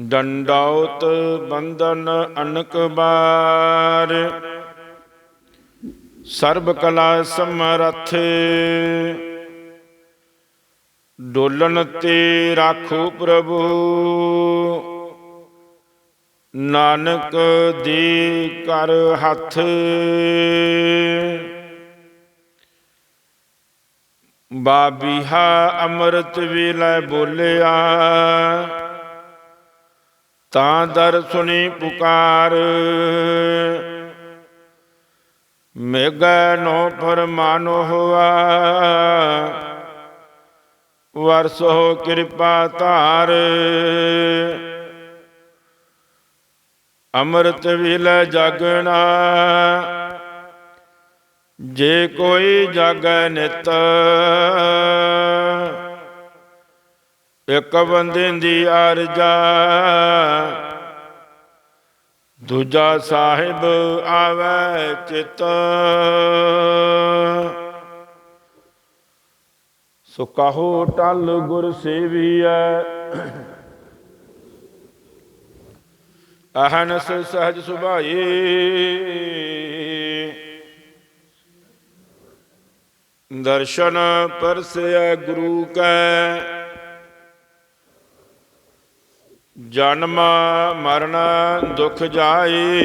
ਡੰਡਾਉਤ ਬੰਧਨ ਅਨਕ ਬਾਰ। ਸਰਬ ਕਲਾ ਸਮਰਥ ਡੋਲਨ ਤੇ ਰਾਖੋ ਪ੍ਰਭੂ। ਨਾਨਕ ਦੀ ਕਰ ਹੱਥ। ਬਾਬੀਹਾ ਅੰਮ੍ਰਿਤ ਵੇਲੇ ਬੋਲਿਆ ਤਾਂ ਦਰ ਸੁਣੀ ਪੁਕਾਰ। ਮੇਗਾ ਨੋ ਫਰਮਾਨੋ ਹੋਆ। ਵਰਸੋ ਕਿਰਪਾ ਧਾਰ। ਅੰਮ੍ਰਿਤ ਵੇਲੇ ਜਗਣਾ। ਜੇ ਕੋਈ ਜਗ ਨਿਤ। ਇੱਕ ਬੰਦੇ ਦੀ ਅਰਜਾ ਦੂਜਾ ਸਾਹਿਬ ਆਵੇ ਚਿਤ। ਸੋ ਕਹੋ ਟਲ ਗੁਰ ਸੇਵੀਐ? ਅਹਨਸ ਸਹਜ ਸੁਭਾਈ। ਦਰਸ਼ਨ ਪਰਸੈ ਗੁਰੂ ਕੈ। ਜਨਮ ਮਰਨ ਦੁਖ ਜਾਈ।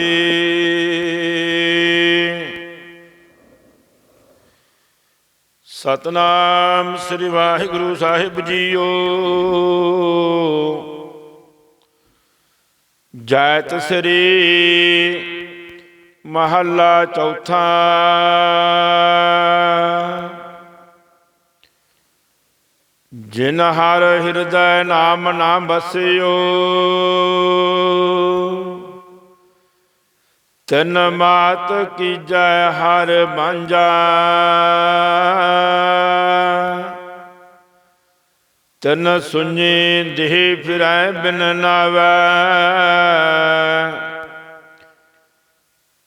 ਸਤਨਾਮ ਸ੍ਰੀ ਵਾਹਿਗੁਰੂ ਸਾਹਿਬ ਜੀਓ। ਜੈਤ ਸ੍ਰੀ ਮਹੱਲਾ ਚੌਥਾ। ਜਿਨ ਹਰ ਹਿਰਦੈ ਨਾਮ ਨਾ ਬਸਿਓ, ਤਨ ਮਾਤ ਕੀਜੈ ਹਰ ਮਾਂਜਾ, ਤਨ ਸੁਣੀ ਦੇਹ ਫਿਰੈ ਬਿਨ ਨਾਵੈ।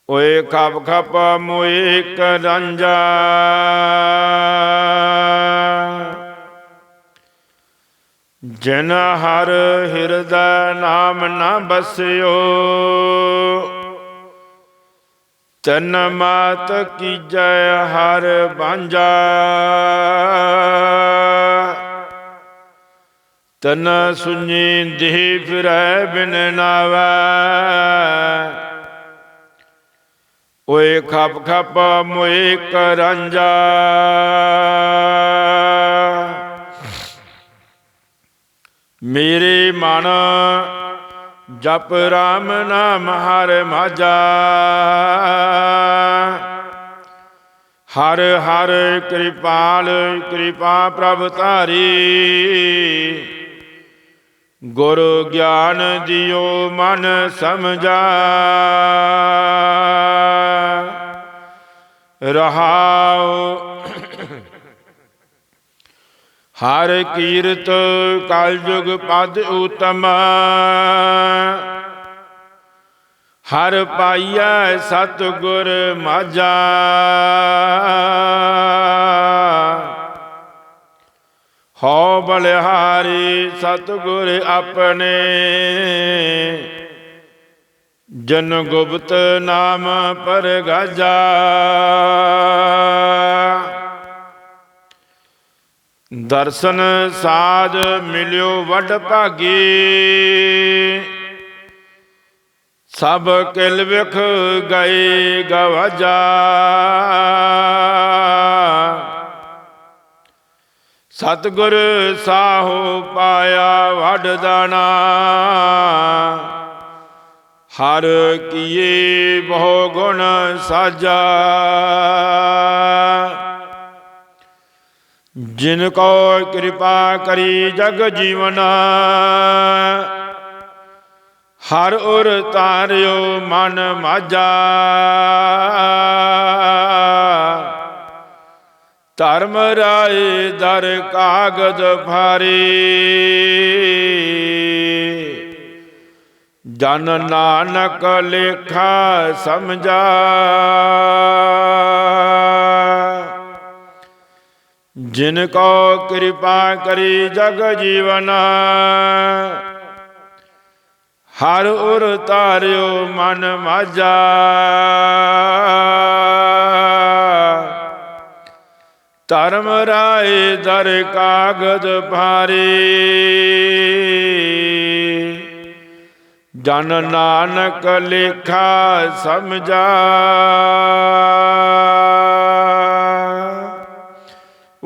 ਓਏ ਖਪ ਖਪ ਮੋਏ ਕਰੰਜਾ ਜਨ ਹਰ ਹਿਰਦੈ ਨਾਮ ਨਾ ਬਸਿਓ, ਤਨ ਮਾਤ ਕੀਜੈ ਹਰ ਬਾਂਝਾ ਤਨ ਸੁਣੀ ਦੇਹ ਫਿਰੈ ਬਿਨ ਨਾਵੈ, ਓਏ ਖਪ ਖਪ ਮੋਏ ਕਰੰਜਾ। ਮੇਰੇ ਮਨ ਜਪ ਰਾਮ ਨਾਮ ਹਰ ਮਾਜਾ। ਹਰ ਹਰ ਕਿਰਪਾਲ ਕਿਰਪਾ ਪ੍ਰਭ ਧਾਰੀ। ਗੁਰ ਗਿਆਨ ਦਿਓ ਮਨ ਸਮਝਾ। ਰਹਾਉ ਹਰ ਕੀਰਤ ਕਲ ਪਦ ਉਤਮ। ਹਰ ਪਾਈਐ ਸਤ ਗੁਰ ਮਾਝਾ। ਹਉ ਬਲਿਹਾਰੀ ਸਤਗੁਰ ਆਪਣੇ। ਜਨ ਗੁਪਤ ਨਾਮ ਪਰਗਾਜਾ। ਦਰਸ਼ਨ ਸਾਜ ਮਿਲਿਓ ਵੱਡ ਭਾਗੀ। ਸਭ ਕਿਲ ਵਿਖ ਗਏ ਗਵਾਜਾ। ਸਤਗੁਰ ਸਾਹੋ ਪਾਇਆ ਵਡ ਦਾਣਾ। ਹਰ ਕੀਏ ਬਹੁ ਗੁਣ ਸਾਜਾ। ਜਿਨ ਕੋ ਕਿਰਪਾ ਕਰੀ ਜਗ ਜੀਵਨ, ਹਰ ਉਰ ਤਾਰਿਓ ਮਨ ਮਾਜਾ। ਧਰਮ ਰਾਏ ਦਰ ਕਾਗਦ ਭਾਰੀ। ਜਨ ਨਾਨਕ ਲੇਖਾ ਸਮਝਾ। ਜਿਨ ਕੋ ਕਿਰਪਾ ਕਰੀ ਜਗ ਜੀਵਨ। ਹਰ ਉਰ ਤਾਰਿਓ ਮਨ ਮਾਝਾ ਧਰਮ ਰਾਏ ਦਰ ਕਾਗਦ ਭਾਰੇ। ਜਨ ਨਾਨਕ ਲੇਖਾ ਸਮਝਾ।